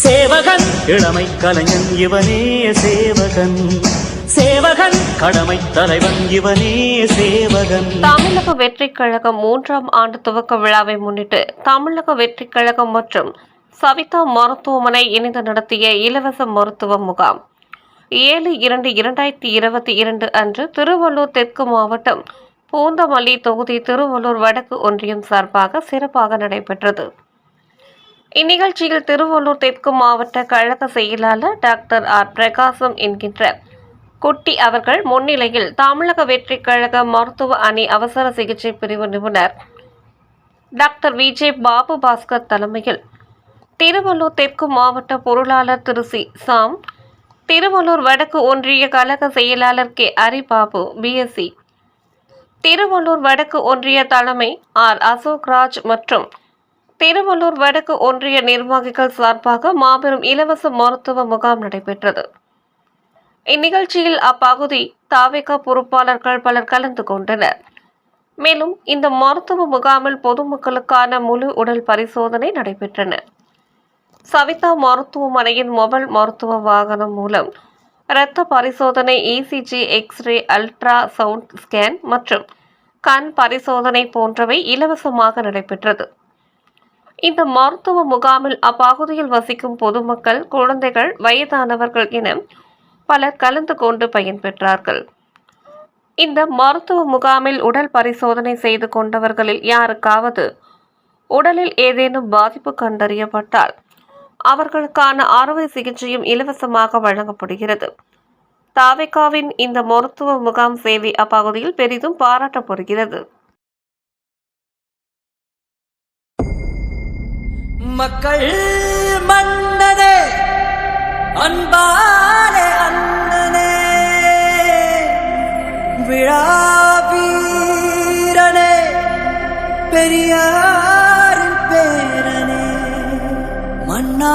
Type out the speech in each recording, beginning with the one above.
சேவகன். இளமை கலைஞன் இவனே சேவகன். சேவகன். கடமை தலைவன் இவனே சேவகன். தமிழக வெற்றிக் கழகம் மூன்றாம் ஆண்டு துவக்க விழாவை முன்னிட்டு தமிழக வெற்றிக் கழகம் மற்றும் சவிதா மருத்துவமனை இணைந்து நடத்திய இலவச மருத்துவ முகாம். ஏழு இரண்டு இரண்டாயிரத்தி இருபத்தி இரண்டு அன்று திருவள்ளூர் தெற்கு மாவட்டம் பூந்தமல்லி தொகுதி திருவள்ளூர் வடக்கு ஒன்றியம் சார்பாக சிறப்பாக நடைபெற்றது. இந்நிகழ்ச்சியில் திருவள்ளூர் தெற்கு மாவட்ட கழக செயலாளர் டாக்டர் ஆர். பிரகாசம் என்கின்ற குட்டி அவர்கள் முன்னிலையில் தமிழக வெற்றி கழக மருத்துவ அணி அவசர சிகிச்சை பிரிவு நிபுணர் டாக்டர் விஜய் பாபு பாஸ்கர் தலைமையில் திருவள்ளூர் தெற்கு மாவட்ட பொருளாளர் திரு. சி. சாம் திருவள்ளூர் வடக்கு ஒன்றிய கழக செயலாளர் கே. ஹரிபாபு பிஎஸ்சி திருவள்ளூர் வடக்கு ஒன்றிய தலைமை ஆர். அசோக் ராஜ் மற்றும் திருவள்ளூர் வடக்கு ஒன்றிய நிர்வாகிகள் சார்பாக மாபெரும் இலவச மருத்துவ முகாம் நடைபெற்றது. இந்நிகழ்ச்சியில் அப்பகுதி தாவேகா பொறுப்பாளர்கள் பலர் கலந்து கொண்டனர். மேலும் இந்த மருத்துவ முகாமில் பொதுமக்களுக்கான முழு உடல் பரிசோதனை நடைபெற்றன. சவிதா மருத்துவமனையின் மொபைல் மருத்துவ வாகனம் மூலம் இரத்த பரிசோதனை ECG x-ray ultra sound scan மற்றும் கண் பரிசோதனை போன்றவை இலவசமாக நடைபெற்றது. இந்த மருத்துவ முகாமில் அப்பகுதியில் வசிக்கும் பொதுமக்கள் குழந்தைகள் வயதானவர்கள் என பலர் கலந்து கொண்டு பயன்பெற்றார்கள் இந்த மருத்துவ முகாமில் உடல் பரிசோதனை செய்து கொண்டவர்களில் யாருக்காவது உடலில் ஏதேனும் பாதிப்பு கண்டறியப்பட்டால் அவர்களுக்கான அறுவை சிகிச்சையும் இலவசமாக வழங்கப்படுகிறது. தாவேகாவின் இந்த மருத்துவ முகாம் சேவை அப்பகுதியில் பெரிதும் பாராட்டப்படுகிறது. மக்கள் மன்னனே அன்பானே அண்ணனே. விழாவீரனே பெரியாரின் பேரனே. மன்னா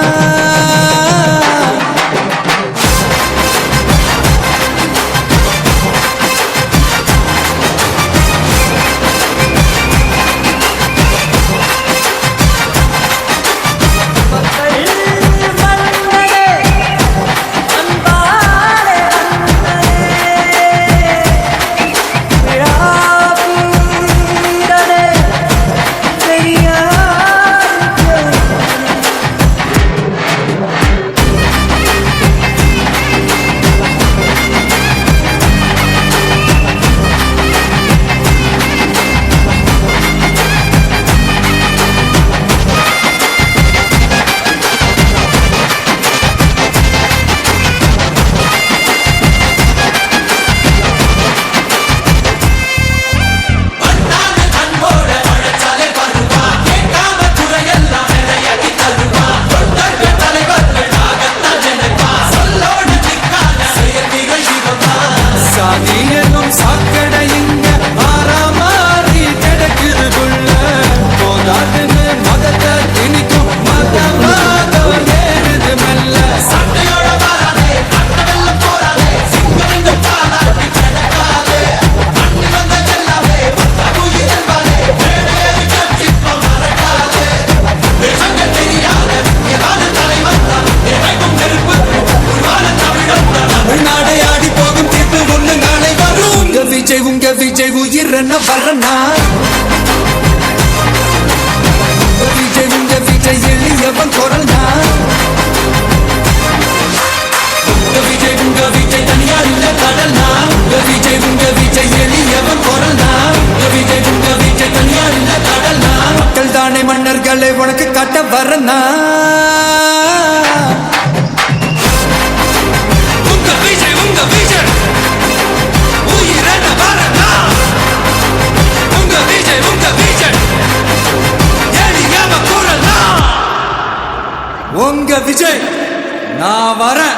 சாதியனும் சாக்கடையின் வரனா உங்க விஜய் உங்க விஜய் உயிரென வரனா உங்க விஜய் உங்க விஜய் உங்க நான் வரேன்.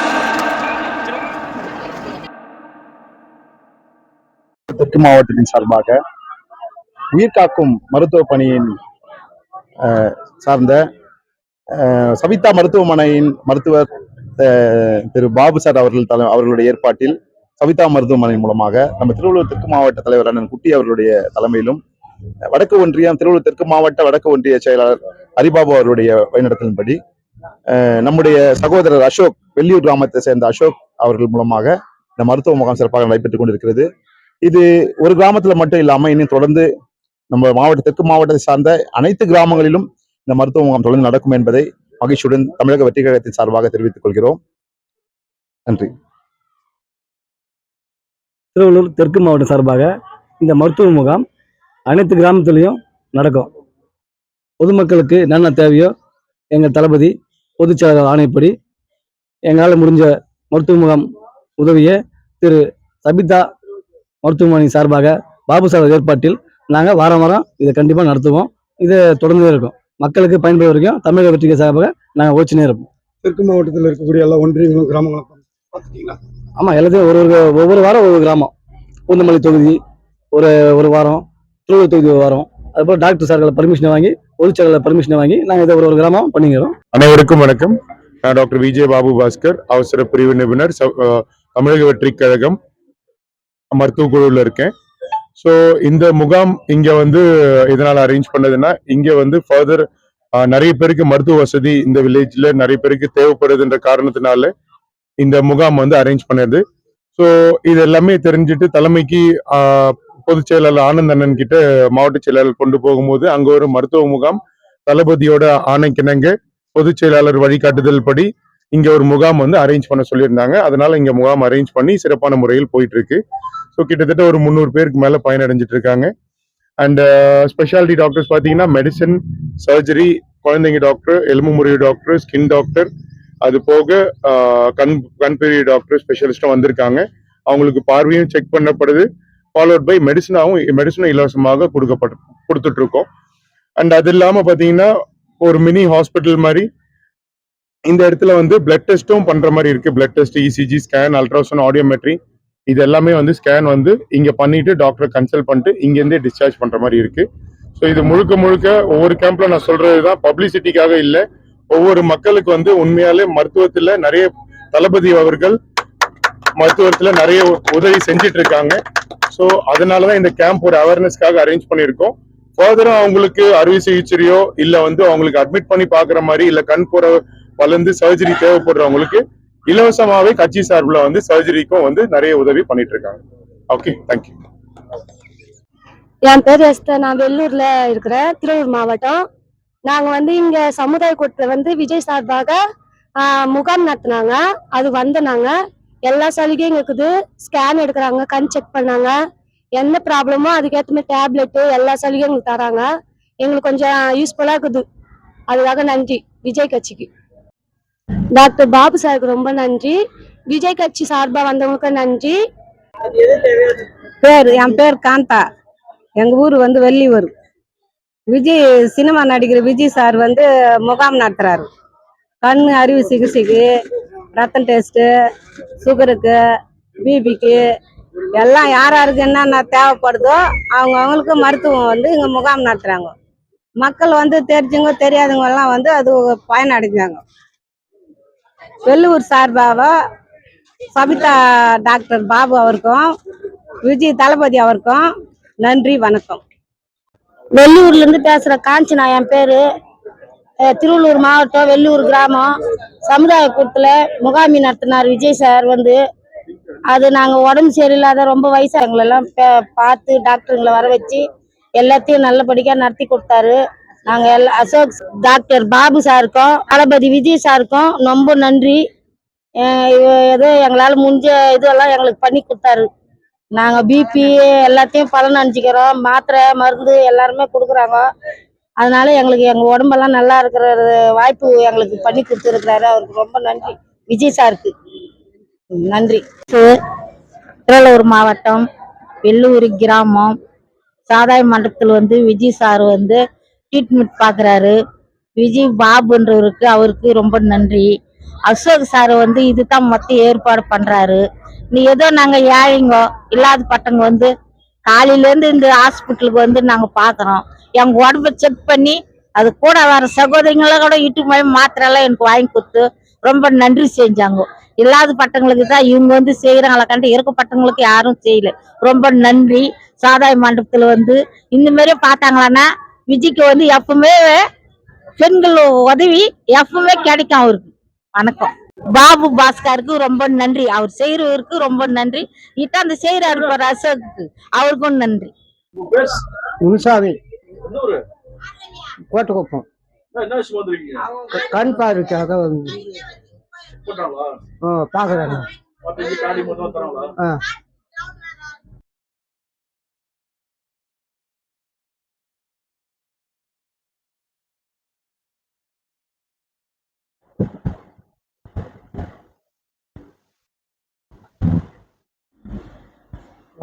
தெற்கு மாவட்டத்தின் சார்பாக உயிர்காக்கும் மருத்துவ பணியின் சார்ந்த சவிதா மருத்துவமனையின் மருத்துவர் திரு பாபு சார் அவர்கள் தலை அவர்களுடைய ஏற்பாட்டில் சவிதா மருத்துவமனை மூலமாக நம்ம திருவள்ளூர் தெற்கு மாவட்ட தலைவர் அண்ணன் குட்டி அவர்களுடைய தலைமையிலும் வடக்கு ஒன்றியம் திருவள்ளூர் தெற்கு மாவட்ட வடக்கு ஒன்றிய செயலாளர் ஹரிபாபு அவருடைய வழிநடத்தலின்படி நம்முடைய சகோதரர் அசோக் வெள்ளியூர் கிராமத்தை சேர்ந்த அசோக் அவர்கள் மூலமாக இந்த மருத்துவ முகாம் சிறப்பாக நடைபெற்றுக் கொண்டிருக்கிறது. இது ஒரு கிராமத்துல மட்டும் இல்லாம இன்னும் தொடர்ந்து நம்ம மாவட்ட தெற்கு மாவட்டத்தை சார்ந்த அனைத்து கிராமங்களிலும் இந்த மருத்துவ முகாம் தொடர்ந்து நடக்கும் என்பதை மகிழ்ச்சியுடன் தமிழக வெற்றி கழகத்தின் சார்பாக தெரிவித்துக் கொள்கிறோம். நன்றி. திருவள்ளூர் தெற்கு மாவட்டம் சார்பாக இந்த மருத்துவ முகாம் அனைத்து கிராமத்துலேயும் நடக்கும். பொதுமக்களுக்கு என்னென்ன தேவையோ எங்கள் தளபதி பொதுச் ஆணையப்படி ஆணைப்படி எங்களால் முடிஞ்ச மருத்துவ முகாம் உதவியை திரு சபிதா மருத்துவமனை சார்பாக பாபு சார் ஏற்பாட்டில் நாங்கள் வாரம் வாரம் இதை கண்டிப்பாக நடத்துவோம். இது தொடர்ந்தே இருக்கும். மக்களுக்கு பயன்படுற வரைக்கும் தமிழக வெற்றிக்கு சார்பாக நாங்கள் ஓச்சினே இருப்போம். தெற்கு மாவட்டத்தில் இருக்கக்கூடிய எல்லா ஒன்றியங்களும் கிராமங்களும் பார்த்துட்டீங்களா? ஆமாம் எல்லாத்தையும் ஒரு ஒரு ஒவ்வொரு வாரம் ஒவ்வொரு கிராமம். பூந்தமல்லி தொகுதி ஒரு ஒரு வாரம் திருவள்ளூர் தொகுதி ஒரு வாரம். அதுபோல் டாக்டர் சார்களை பர்மிஷனை வாங்கி பொதுச் செயலாளர் பர்மிஷனை வாங்கி நாங்கள் இதை ஒரு ஒரு கிராமம் பண்ணிக்கிறோம். அனைவருக்கும் வணக்கம். நான் டாக்டர் விஜய் பாபு பாஸ்கர் அவசர பிரிவு நிபுணர் தமிழக வெற்றிக் கழகம் மருத்துவ குழுவில் இருக்கேன். ஸோ இந்த முகாம் இங்க வந்து இதனால அரேஞ்ச் பண்ணதுன்னா இங்க வந்து ஃபர்தர் நிறைய பேருக்கு மருத்துவ வசதி இந்த வில்லேஜ்ல நிறைய பேருக்கு தேவைப்படுதுன்ற காரணத்தினால இந்த முகாம் வந்து அரேஞ்ச் பண்ணது. ஸோ இது எல்லாமே தெரிஞ்சுட்டு தலைமைக்கு ஆஹ், பொதுச் செயலாளர் ஆனந்த் அண்ணன் கிட்ட மாவட்ட செயலாளர் கொண்டு போகும்போது அங்க ஒரு மருத்துவ முகாம் தளபதியோட ஆணைக்கிணங்க பொதுச் செயலாளர் வழிகாட்டுதல் படி இங்க ஒரு முகாம் வந்து அரேஞ்ச் பண்ண சொல்லியிருந்தாங்க. அதனால இங்க முகாம் அரேஞ்ச் பண்ணி சிறப்பான முறையில் போயிட்டு இருக்கு. ஸோ கிட்டத்தட்ட ஒரு முந்நூறு பேருக்கு மேலே பயனடைஞ்சிட்டு இருக்காங்க அண்ட் ஸ்பெஷாலிட்டி uh, டாக்டர்ஸ் பார்த்தீங்கன்னா மெடிசன் சர்ஜரி குழந்தைங்க டாக்டர் எலும்பு முறிவு டாக்டர் ஸ்கின் டாக்டர் அது போக uh, கண் கண் பெரிய டாக்டர் ஸ்பெஷலிஸ்டும் வந்திருக்காங்க. அவங்களுக்கு பார்வையும் செக் பண்ணப்படுது. ஃபாலோட் பை மெடிசனாகவும் மெடிசனும் இலவசமாக கொடுக்கப்பட்டு கொடுத்துட்டு இருக்கோம் அண்ட் அது இல்லாமல் பார்த்தீங்கன்னா ஒரு மினி ஹாஸ்பிட்டல் மாதிரி இந்த இடத்துல வந்து பிளட் டெஸ்ட்டும் பண்ணுற மாதிரி இருக்குது blood test ECG scan ultrasound audiometry இது எல்லாமே வந்து ஸ்கேன் வந்து இங்கே பண்ணிட்டு டாக்டரை கன்சல்ட் பண்ணிட்டு இங்கேருந்தே டிஸ்சார்ஜ் பண்ற மாதிரி இருக்கு. ஸோ இது முழுக்க முழுக்க ஒவ்வொரு கேம்ப்ல நான் சொல்றதுதான் பப்ளிசிட்டிக்காக இல்லை. ஒவ்வொரு மக்களுக்கு வந்து உண்மையாலே மருத்துவத்தில் நிறைய தளபதி அவர்கள் மருத்துவத்தில் நிறைய உதவி செஞ்சிட்டு இருக்காங்க ஸோ அதனால தான் இந்த கேம்ப் ஒரு அவேர்னஸ்க்காக அரேஞ்ச் பண்ணியிருக்கோம். ஃபர்தராக அவங்களுக்கு அறுவை சிகிச்சையோ இல்லை வந்து அவங்களுக்கு அட்மிட் பண்ணி பார்க்குற மாதிரி இல்லை கண் போற வளர்ந்து சர்ஜரி தேவைப்படுறவங்களுக்கு இலவசமாவே கட்சி சார்பில் வந்து சர்ஜரிக்கும் வந்து நிறைய உதவி பண்ணிட்டு இருக்காங்க ஓகே தேங்க்யூ என் பேர் எஸ்தர். நான் வெள்ளூர்ல இருக்கிறேன். திருவள்ளூர் மாவட்டம். நாங்க வந்து இங்க சமுதாய கூட்டத்துல வந்து விஜய் சார்பாக முகாம் நடத்துனாங்க. அது வந்தனாங்க எல்லா சலுகையும் இருக்குது ஸ்கேன் எடுக்கிறாங்க கண் செக் பண்ணாங்க. என்ன ப்ராப்ளமோ அதுக்கேற்ற மாதிரி டேப்லெட்டு எல்லா சலுகையும் எங்களுக்கு தராங்க. எங்களுக்கு கொஞ்சம் யூஸ்ஃபுல்லாக இருக்குது. அதுக்காக நன்றி. விஜய் கட்சிக்கு. டாக்டர் பாபு சாருக்கு ரொம்ப நன்றி. விஜய் கட்சி சார்பா வந்தவங்களுக்கு நன்றி. பேர் என் பேர் காந்தா. எங்க ஊர் வந்து வெள்ளியூர். விஜய் சினிமா நடிகர் விஜய் சார் வந்து முகாம் நடத்துறாரு. கண் அறிவு சிகிச்சைக்கு ரத்தம் டெஸ்ட்டு சுகருக்கு பிபிக்கு எல்லாம் யார் யாருக்கு என்னென்ன தேவைப்படுதோ அவங்க அவங்களுக்கு மருத்துவம் வந்து இங்கே முகாம் நடத்துறாங்க. மக்கள் வந்து தெரிஞ்சவங்க தெரியாதவங்க எல்லாம் வந்து அது பயனடைஞ்சாங்க. வெள்ளூர் சார்பாக சபிதா டாக்டர் பாபு அவருக்கும் விஜய் தளபதி அவருக்கும் நன்றி வணக்கம். வெள்ளூர்லேருந்து பேசுகிற காஞ்சனா என் பேர். திருவள்ளூர் மாவட்டம் வெள்ளூர் கிராமம். சமுதாய கூட்டத்தில் முகாமி நடத்தினார் விஜய் சார் வந்து. அது நாங்கள் உடம்பு சரியில்லாத ரொம்ப வயசானவங்களெல்லாம் பே- பார்த்து டாக்டருங்களை வர வச்சு எல்லாத்தையும் நல்லபடியாக நடத்தி கொடுத்தாரு. நாங்கள் எல்லா அசோக் டாக்டர் பாபு சாருக்கும் தளபதி விஜய் சாருக்கும் ரொம்ப நன்றி. ஏதோ எங்களால் முடிஞ்ச இதெல்லாம் எங்களுக்கு பண்ணி கொடுத்தாரு. நாங்கள் பிபி எல்லாத்தையும் பலன் அணிஞ்சிக்கிறோம் மாத்திரை மருந்து எல்லாருமே கொடுக்குறாங்க. அதனால எங்களுக்கு எங்கள் உடம்பெல்லாம் நல்லா இருக்கிற வாய்ப்பு எங்களுக்கு பண்ணி கொடுத்துருக்கிறாரு. அவருக்கு ரொம்ப நன்றி. விஜய் சாருக்கு. நன்றி. திருவள்ளூர் மாவட்டம் வெள்ளூர் கிராமம். சாதாய மண்டபத்தில் வந்து விஜய் சார் வந்து ட்ரீட்மெண்ட் பார்க்குறாரு விஜய் பாபுன்றவருக்கு அவருக்கு ரொம்ப நன்றி. அசோக் சார் வந்து இதுதான் மொத்த ஏற்பாடு பண்றாரு. நீ ஏதோ நாங்க ஏழைங்க இல்லாத பட்டவங்க வந்து காலையில இருந்து இந்த ஹாஸ்பிட்டலுக்கு வந்து நாங்க பாக்குறோம். எங்க உடம்ப செக் பண்ணி அது கூட வர சகோதரிங்களை கூட இட்டு போய் மாத்திரை எல்லாம் எனக்கு வாங்கி கொடுத்து ரொம்ப நன்றி செஞ்சாங்க. இல்லாத பட்டங்களுக்கு தான் இவங்க வந்து செய்யறாங்களா கண்டு இருக்கப்பட்டவங்களுக்கு யாரும் செய்யல. ரொம்ப நன்றி. சாதாய மண்டபத்துல வந்து இந்த மாதிரியே பார்த்தாங்களான்னா விஜய்க்கு வந்து எப்பவுமே பெண்கள் உதவி எப்பவுமே கிடைக்கும் அவருக்கு. வணக்கம். பாபு பாஸ்கருக்கு ரொம்ப நன்றி. அவர் செய்யறவருக்கு ரொம்ப நன்றி. இட்ட அந்த செய்யறாரு பாரு அசோக்கு. அவருக்கும் நன்றி. முனுசாமி கோட்டக்குப்பம் கண் பார்வைக்காக வந்து போட்டாங்களா பார்க்குறாங்க மத்த காடி மட்டும் தராங்களா ஆ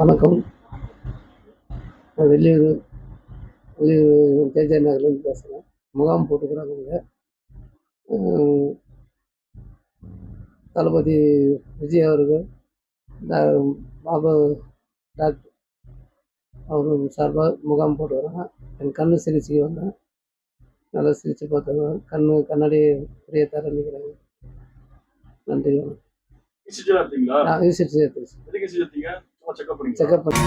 வணக்கம். நான் வெள்ளியூர் வெள்ளியூர் ஜெயஜய நகர்லேருந்து பேசுகிறேன் முகாம் போட்டுக்கிறாங்க இங்க. தளபதி விஜய் அவர்கள் பாபா டாக்டர் அவர் சார்பாக முகாம் போட்டுக்கிறாங்க என் கண்ணு சிகிச்சைக்கு வந்தேன். நல்லா சிகிச்சை பார்த்தாங்க கண்ணு கண்ணாடி பெரிய தர நிற்கிறாங்க. நன்றி நான் சிகிச்சை செக்அப் பண்ணி செக்அப் பண்ணி